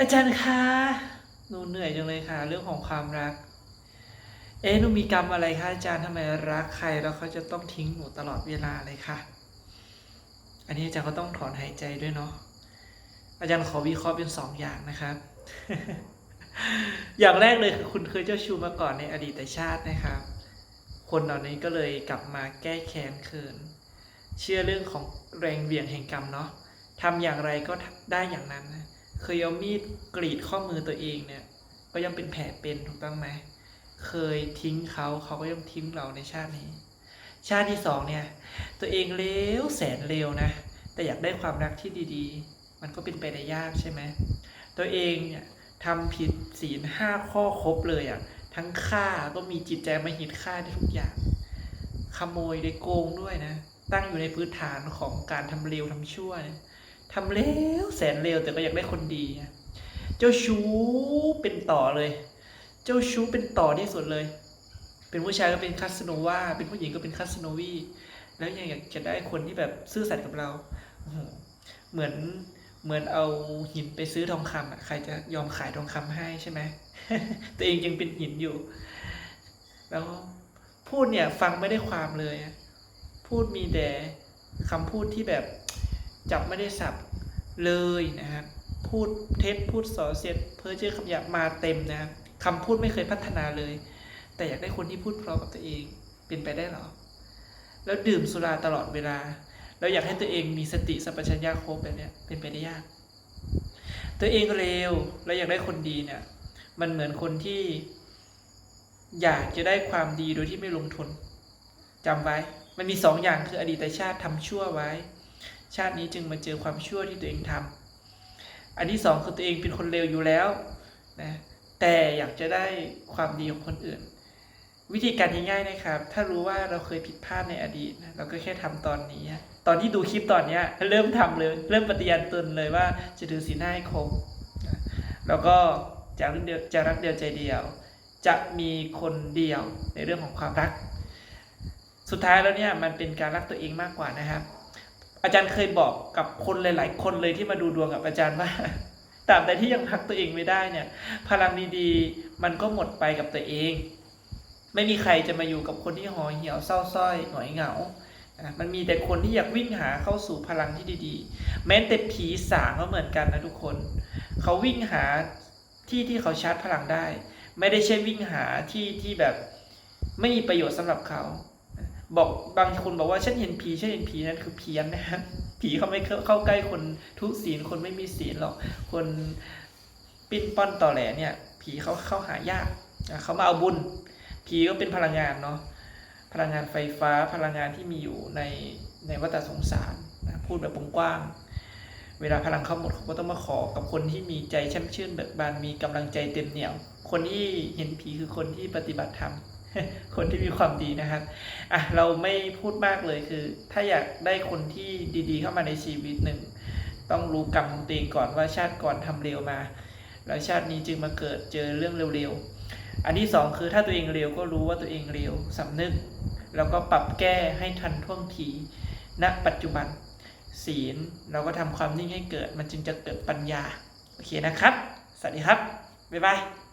อาจารย์คะหนูเหนื่อยจังเลยค่ะ เรื่องของความรัก เอ๊ะหนูมีกรรมอะไรคะอาจารย์ทำไมรักใครแล้วเขาจะต้องทิ้งหนูตลอดเวลาเลยค่ะอันนี้อาจารย์ก็ต้องถอนหายใจด้วยเนาะอาจารย์ขอวิเคราะห์เป็นสองอย่างนะครับ อย่างแรกเลยคือคุณเคยเจ้าชู้มาก่อนในอดีตชาตินะครับ คนเหล่านี้ก็เลยกลับมาแก้แค้นคืน เชื่อเรื่องของแรงเหวี่ยงแห่งกรรมเนาะทำอย่างไรก็ได้อย่างนั้นนะ เคยเอามีดกรีดข้อมือตัวเองเนี่ย ก็ยังเป็นแผลเป็นถูกต้องไหม เคยทิ้งเขาเขาก็ยังทิ้งเราในชาตินี้ ชาติที่สองเนี่ย ตัวเองเลวแสนเลวนะ แต่อยากได้ความรักที่ดีๆ มันก็เป็นไปได้ยากใช่ไหม ตัวเองเนี่ยทำผิดศีลห้าข้อครบเลยอะ่ะ ทั้งฆ่าก็มีจิตใจมาหิดฆ่าได้ทุกอย่าง ขโมยได้โกงด้วยนะ ตั้งอยู่ในพื้นฐานของการทำเลวทำชั่วเนี่ย ทำเลวแสนเลวแต่ก็อยากได้คนดี เจ้าชู้เป็นต่อเลย เจ้าชู้เป็นต่อที่สุดเลย เป็นผู้ชายก็เป็นคาสโนวาเป็นผู้หญิงก็เป็นคาสโนวีแล้วยังอยากจะได้คนที่แบบซื่อสัตย์กับเราเหมือนเหมือนเอาหินไปซื้อทองคำอะใครจะยอมขายทองคำให้ใช่ไหมตัวเองยังเป็นหินอยู่ แล้วพูดเนี่ยฟังไม่ได้ความเลย พูดมีแต่คำพูดที่แบบ จับไม่ได้สับเลยนะครับพูดเท็จพูดสอเสียดเพ้อเจ้อคำหยาบมาเต็มนะครับคำพูดไม่เคยพัฒนาเลย แต่อยากได้คนที่พูดเพราะกับตัวเองเป็นไปได้หรอ แล้วดื่มสุราตลอดเวลา แล้วอยากให้ตัวเองมีสติสัมปชัญญะครบแบบนี้เป็นไปได้ยาก ตัวเองเร็วแล้วอยากได้คนดีเนี่ยมันเหมือนคนที่ อยากจะได้ความดีโดยที่ไม่ลงทุนจำไว้ มันมีสองอย่างคืออดีตชาติทำชั่วไว้ ชาตินี้จึงมาเจอความชั่วที่ตัวเองทำอันที่สองคือตัวเองเป็นคนเลวอยู่แล้วนะแต่อยากจะได้ความดีของคนอื่น วิธีการง่ายๆนะครับ ถ้ารู้ว่าเราเคยผิดพลาดในอดีตเราก็แค่ทำตอนนี้ ตอนที่ดูคลิปตอนเนี้ยเริ่มทำเลย เริ่มปฏิญาณตนเลยว่าจะถือศีลห้าให้ครบแล้วก็จะรักเดียวจะรักเดียวใจเดียว จะมีคนเดียวในเรื่องของความรัก สุดท้ายแล้วเนี่ยมันเป็นการรักตัวเองมากกว่านะครับ อาจารย์เคยบอกกับคนหลาย ๆ คนเลยที่มาดูดวงกับอาจารย์ว่าตราบใดที่ยังรักตัวเองไม่ได้เนี่ย พลังดีๆ มันก็หมดไปกับตัวเอง ไม่มีใครจะมาอยู่กับคนที่ห่อเหี่ยวเศร้าส้อยหงอยเหงาอะมันมีแต่คนที่อยากวิ่งหาเข้าสู่พลังที่ดีๆ แม้แต่ผีสางก็เหมือนกันนะทุกคน เขาวิ่งหาที่ที่เขาชาร์จพลังได้ ไม่ได้ใช่วิ่งหาที่ที่แบบไม่มีประโยชน์สำหรับเขา บอกบางคนบอกว่าฉันเห็นผีฉันเห็นผีนั่นคือเพี้ยนนะครับผีเขาไม่เข้าใกล้คนทุศีลคนไม่มีศีลหรอกคนปิ้นป้อนต่อแหลเนี่ย ผีเขาเข้าหายากเขามาเอาบุญ ผีก็เป็นพลังงานเนาะพลังงานไฟฟ้าพลังงานที่มีอยู่ในในวัฏสงสารนะพูดแบบกว้างเวลาพลังเขาหมดเขาก็ต้องมาขอกับคนที่มีใจช่มชื่นเบิกบานมีกำลังใจเต็มเหนี่ยว คนที่เห็นผีคือคนที่ปฏิบัติธรรม คนที่มีความดีนะครับ อะ เราไม่พูดมากเลยคือ ถ้าอยากได้คนที่ดีๆ เข้ามาในชีวิตหนึ่ง ต้องรู้กรรมของตัวเองก่อนว่าชาติก่อนทำเร็วมา แล้วชาตินี้จึงมาเกิดเจอเรื่องเร็วๆ อันที่สองคือถ้าตัวเองเร็วก็รู้ว่าตัวเองเร็วสำนึก แล้วก็ปรับแก้ให้ทันท่วงที ณ ปัจจุบัน ศีล เราก็ทำความนิ่งให้เกิด มันจึงจะเกิดปัญญา โอเคนะครับ สวัสดีครับ บ๊ายบาย